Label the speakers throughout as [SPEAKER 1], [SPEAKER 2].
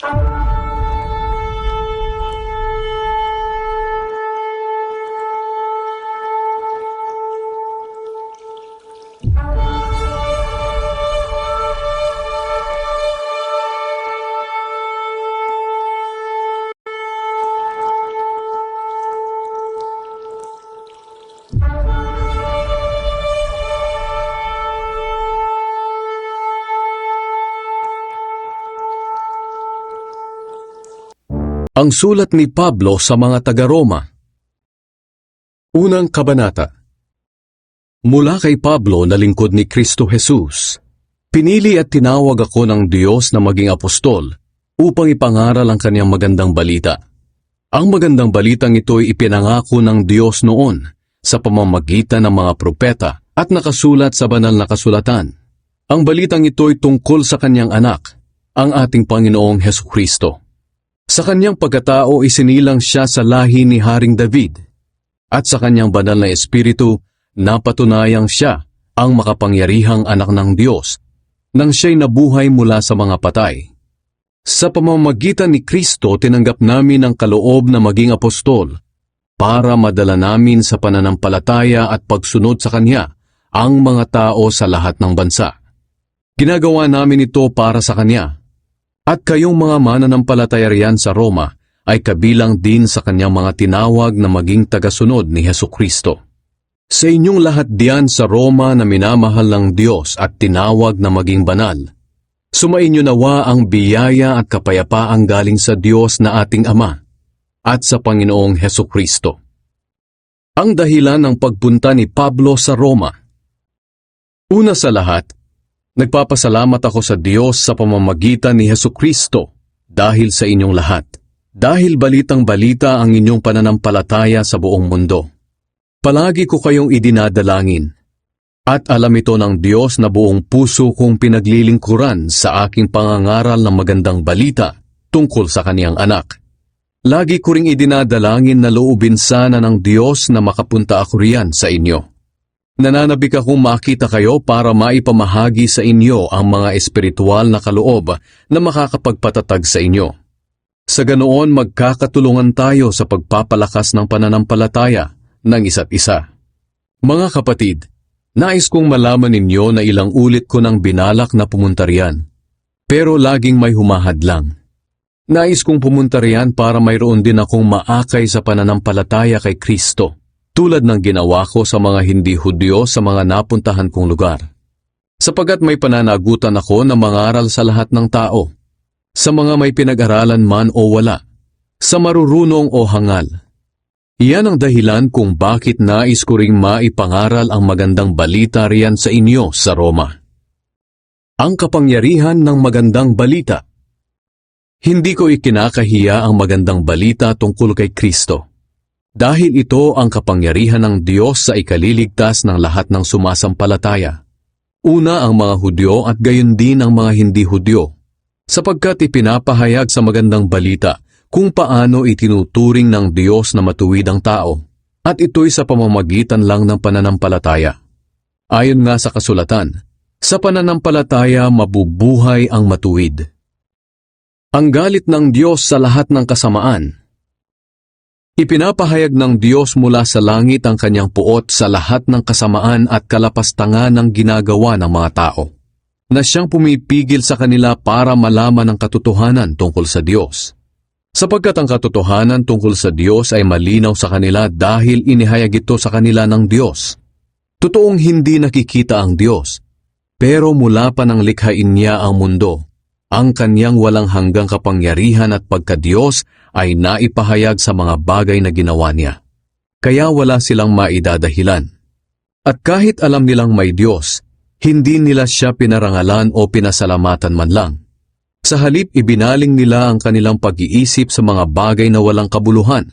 [SPEAKER 1] Thank you. Ang sulat ni Pablo sa mga taga-Roma. Unang kabanata. Mula kay Pablo na lingkod ni Kristo Jesus, pinili at tinawag ako ng Diyos na maging apostol upang ipangaral ang kanyang magandang balita. Ang magandang balitang ito ay ipinangako ng Diyos noon sa pamamagitan ng mga propeta at nakasulat sa banal na kasulatan. Ang balitang ito ay tungkol sa kanyang anak, ang ating Panginoong Heso Kristo. Sa kanyang pagkatao isinilang siya sa lahi ni Haring David at sa kanyang banal na espiritu napatunayang siya ang makapangyarihang anak ng Diyos nang siya'y nabuhay mula sa mga patay. Sa pamamagitan ni Kristo tinanggap namin ang kaloob na maging apostol para madala namin sa pananampalataya at pagsunod sa Kanya ang mga tao sa lahat ng bansa. Ginagawa namin ito para sa Kanya at kayong mga mananampalataya riyan sa Roma ay kabilang din sa kanyang mga tinawag na maging tagasunod ni Heso Kristo. Sa inyong lahat diyan sa Roma na minamahal ng Diyos at tinawag na maging banal, sumainyo nawa ang biyaya at kapayapaang galing sa Diyos na ating Ama at sa Panginoong Heso Kristo. Ang dahilan ng pagpunta ni Pablo sa Roma. Una sa lahat, Nagpapasalamat ako sa Diyos sa pamamagitan ni Heso Kristo dahil sa inyong lahat. Dahil balitang balita ang inyong pananampalataya sa buong mundo. Palagi ko kayong idinadalangin. At alam ito ng Diyos na buong puso kong pinaglilingkuran sa aking pangangaral ng magandang balita tungkol sa kaniyang anak. Lagi ko ring idinadalangin na loobin sana ng Diyos na makapunta ako riyan sa inyo. Nananabik akong makita kayo para maipamahagi sa inyo ang mga espiritual na kaloob na makakapagpatatag sa inyo. Sa ganoon magkakatulungan tayo sa pagpapalakas ng pananampalataya ng isa't isa. Mga kapatid, nais kong malaman ninyo na ilang ulit ko nang binalak na pumunta riyan. Pero laging may humahadlang. Nais kong pumunta riyan para mayroon din akong maakay sa pananampalataya kay Kristo tulad ng ginawa ko sa mga hindi Hudyo sa mga napuntahan kong lugar. Sapagat may pananagutan ako na mangaral sa lahat ng tao, sa mga may pinag-aralan man o wala, sa marurunong o hangal. Iyan ang dahilan kung bakit nais ko ring maipangaral ang magandang balita riyan sa inyo sa Roma. Ang kapangyarihan ng magandang balita Hindi ko ikinakahiya ang magandang balita tungkol kay Kristo dahil ito ang kapangyarihan ng Diyos sa ikaliligtas ng lahat ng sumasampalataya. Una ang mga Hudyo at gayon din ang mga hindi Hudyo, sapagkat ipinapahayag sa magandang balita kung paano itinuturing ng Diyos na matuwid ang tao, at ito'y sa pamamagitan lang ng pananampalataya. Ayon nga sa kasulatan, sa pananampalataya mabubuhay ang matuwid. Ang galit ng Diyos sa lahat ng kasamaan Ipinapahayag ng Diyos mula sa langit ang kanyang puot sa lahat ng kasamaan at kalapastangan ng ginagawa ng mga tao, na siyang pumipigil sa kanila para malaman ang katotohanan tungkol sa Diyos. Sapagkat ang katotohanan tungkol sa Diyos ay malinaw sa kanila dahil inihayag ito sa kanila ng Diyos. Totoong hindi nakikita ang Diyos, pero mula pa nang likhain niya ang mundo, ang kanyang walang hanggang kapangyarihan at pagkadiyos ay naipahayag sa mga bagay na ginawa niya. Kaya wala silang maidadahilan. At kahit alam nilang may Diyos, hindi nila siya pinarangalan o pinasalamatan man lang. Sa halip ibinaling nila ang kanilang pag-iisip sa mga bagay na walang kabuluhan,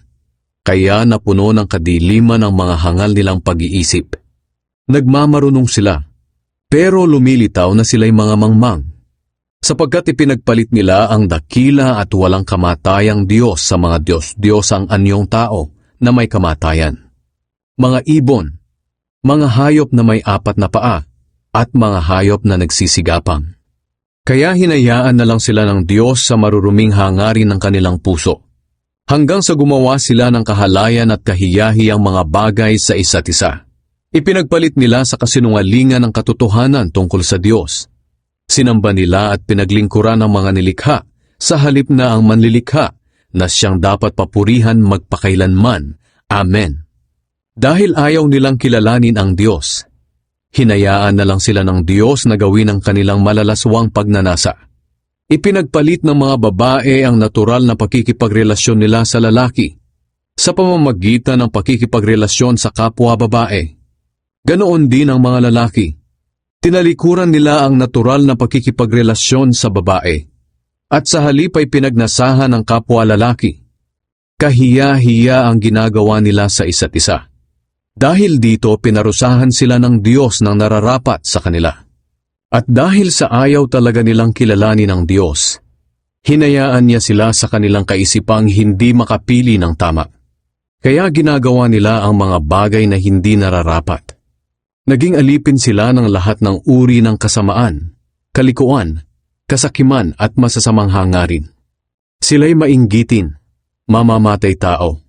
[SPEAKER 1] kaya napuno ng kadiliman ang mga hangal nilang pag-iisip. Nagmamarunong sila, pero lumilitaw na sila'y mga mangmang sapagkat ipinagpalit nila ang dakila at walang kamatayang Diyos sa mga Diyos-Diyos ang anyong tao na may kamatayan. Mga ibon, mga hayop na may apat na paa, at mga hayop na nagsisigapang. Kaya hinayaan na lang sila ng Diyos sa maruruming hangarin ng kanilang puso. Hanggang sa gumawa sila ng kahalayan at kahiyahiyang mga bagay sa isa't isa. Ipinagpalit nila sa kasinungalingan ng katotohanan tungkol sa Diyos. Sinamba nila at pinaglingkuran ang mga nilikha sa halip na ang manlilikha na siyang dapat papurihan magpakailanman. Amen. Dahil ayaw nilang kilalanin ang Diyos, hinayaan na lang sila ng Diyos na gawin ang kanilang malalaswang pagnanasa. Ipinagpalit ng mga babae ang natural na pakikipagrelasyon nila sa lalaki sa pamamagitan ng pakikipagrelasyon sa kapwa babae. Ganoon din ang mga lalaki. Tinalikuran nila ang natural na pakikipagrelasyon sa babae at sa halip ay pinagnasahan ng kapwa lalaki. Kahiya-hiya ang ginagawa nila sa isa't isa. Dahil dito pinarusahan sila ng Diyos ng nararapat sa kanila. At dahil sa ayaw talaga nilang kilalanin ng Diyos, hinayaan niya sila sa kanilang kaisipang hindi makapili ng tama. Kaya ginagawa nila ang mga bagay na hindi nararapat. Naging alipin sila ng lahat ng uri ng kasamaan, kalikuan, kasakiman at masasamang hangarin. Sila'y mainggitin, mamamatay tao,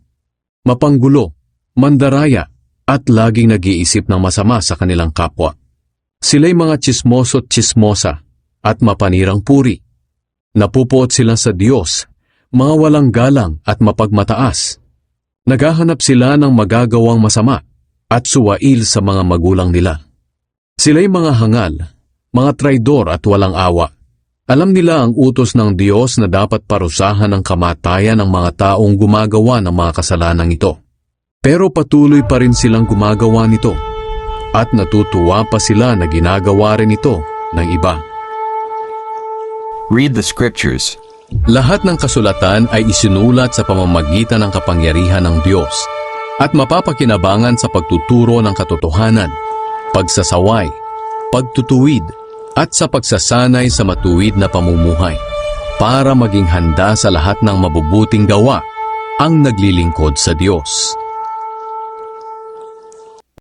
[SPEAKER 1] mapanggulo, mandaraya, at laging nag-iisip ng masama sa kanilang kapwa. Sila'y mga tsismoso't tsismosa at mapanirang puri. Napupuot sila sa Diyos, mga walang galang at mapagmataas. Naghahanap sila ng magagawang masama at suwail sa mga magulang nila. Sila'y mga hangal, mga traidor at walang awa. Alam nila ang utos ng Diyos na dapat parusahan ang kamatayan ng mga taong gumagawa ng mga kasalanang ito. Pero patuloy pa rin silang gumagawa nito at natutuwa pa sila na ginagawa rin ito ng iba.
[SPEAKER 2] Read the scriptures.
[SPEAKER 1] Lahat ng kasulatan ay isinulat sa pamamagitan ng kapangyarihan ng Diyos at mapapakinabangan sa pagtuturo ng katotohanan, pagsasaway, pagtutuwid, at sa pagsasanay sa matuwid na pamumuhay para maging handa sa lahat ng mabubuting gawa ang naglilingkod sa Diyos.